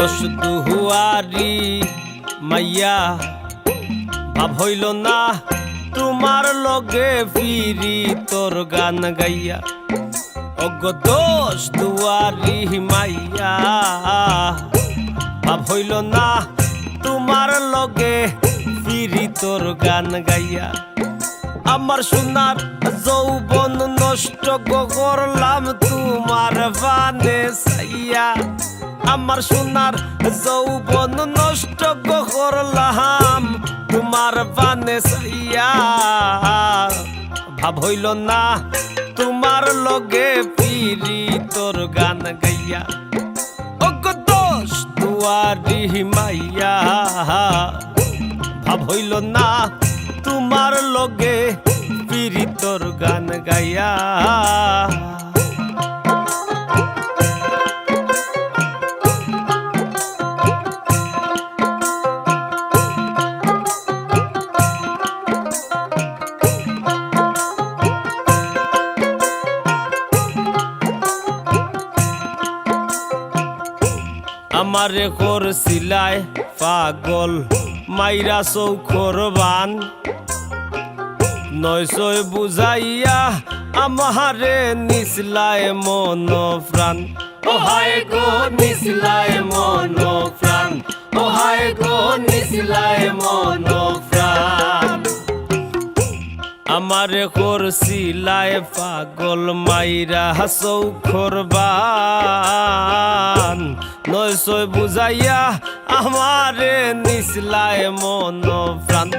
দোষ দুহুয়ারি মাইয়া, ভাব হইল না তোমার লগে ফিরি তোর গান গাইয়া। অগ দোষ দুয়ারি মাইয়া, ভাব হইল না তোমার লগে ফিরি তোর গান গাইয়া। আমার সোনার যৌবন নষ্ট করলাম তোমার বানে আমার সোনার যৌবন নষ্ট করলাম তোমার বানে ভাব হইল না, তোমার লগে ফিরি তোর গান গাইয়া। অগ দোষ দুয়ারি মাইয়া ভাব হইল না, তোমার লগে পীড়িতর গান গাইয়া। আমারে সিলাই পাগল, মাইরা চৌখর বান। নয় বুঝাইয়া আমারে নিসলায় মন প্রাণ ওহায় হায় গো নিসলায় মন প্রাণ ওহায় হায় গো নিসলায় মন আমারে করছিলায় পাগল মাইরা চৌখর বান। নয়সয় বুঝাইয়া আমারে নিসলায় মন প্রাণ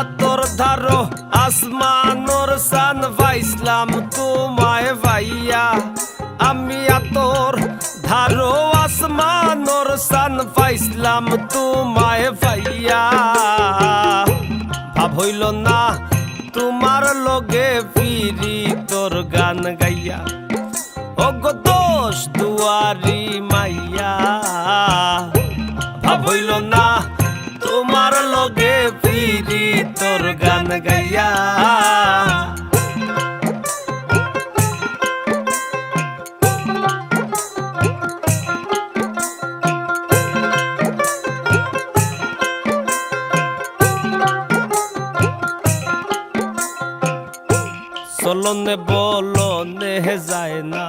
আতর ধারো আসমানোর সান পাইসলাম তোমায় ভাইয়া। আমি আতর ধারো আসমানোর সান পাইসলাম তোমায় ভাইয়া। হইল না, তোমার লগে ফিরি তোর গান গাইয়া। অগ দোষ দুয়ারি মাইয়া হইল না, তোমার লগে ফিরি তোর গান গাইয়া। চলনে বলনে যায় না।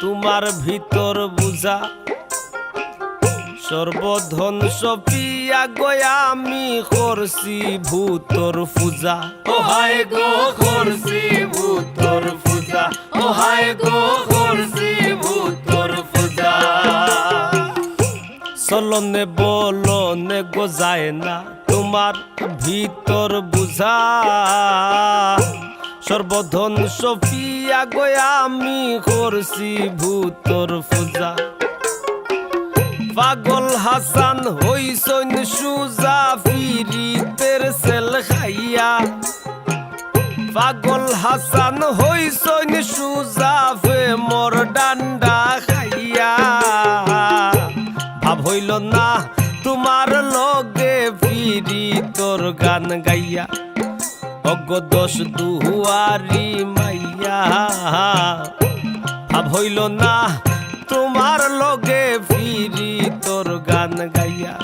তোমার ভিতর বুঝা সর্বধন সপিয়া গয়া আমি করছি ভূতর পূজা। ও হায় গো করছি ভূতর পূজা। ও হায় গো করছি ভূতর পূজা। চলনে বলনে গোজায় না তোমার ভিতর বুঝা। সর্বধন সফিয়া গয়া আমি করছি ভূতর পূজা। পাগল হাসান হইসন সুজা, ফিরিতের সেল খাইয়া। পাগল হাসান হইসন সুজা ফে মোর ডান্ডা খাইয়া। ভাব হইল না তোমার লগে ফিরি তোর গান গাইয়া। অগ দোষ দুহুয়ারি মাইয়া। ভাব হইল না তোমার লগে ফিরি তোর গান গাইয়া।